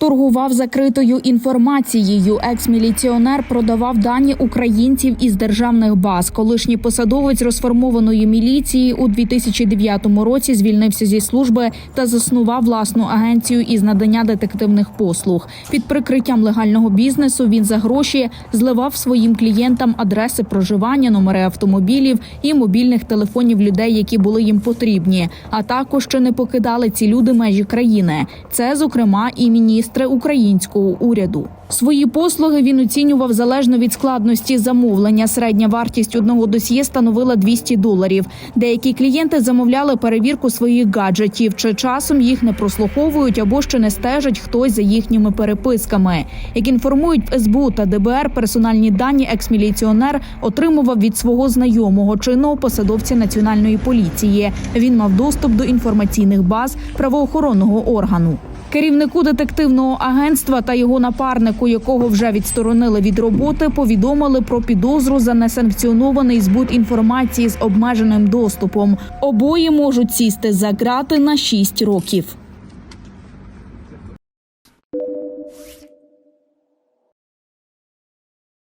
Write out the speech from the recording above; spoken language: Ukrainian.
Торгував закритою інформацією. Екс-міліціонер продавав дані українців із державних баз. Колишній посадовець розформованої міліції у 2009 році звільнився зі служби та заснував власну агенцію із надання детективних послуг. Під прикриттям легального бізнесу він за гроші зливав своїм клієнтам адреси проживання, номери автомобілів і мобільних телефонів людей, які були їм потрібні. А також чи не покидали ці люди межі країни. Це, зокрема, і міністри українського уряду. Свої послуги він оцінював залежно від складності замовлення. Середня вартість одного досьє становила 200 доларів. Деякі клієнти замовляли перевірку своїх гаджетів, чи часом їх не прослуховують або ще не стежить хтось за їхніми переписками. Як інформують в СБУ та ДБР, персональні дані екс-міліціонер отримував від свого знайомого чинного посадовця національної поліції. Він мав доступ до інформаційних баз правоохоронного органу. Керівнику детективного агентства та його напарнику, якого вже відсторонили від роботи, повідомили про підозру за несанкціонований збут інформації з обмеженим доступом. Обоє можуть сісти за ґрати на 6 років.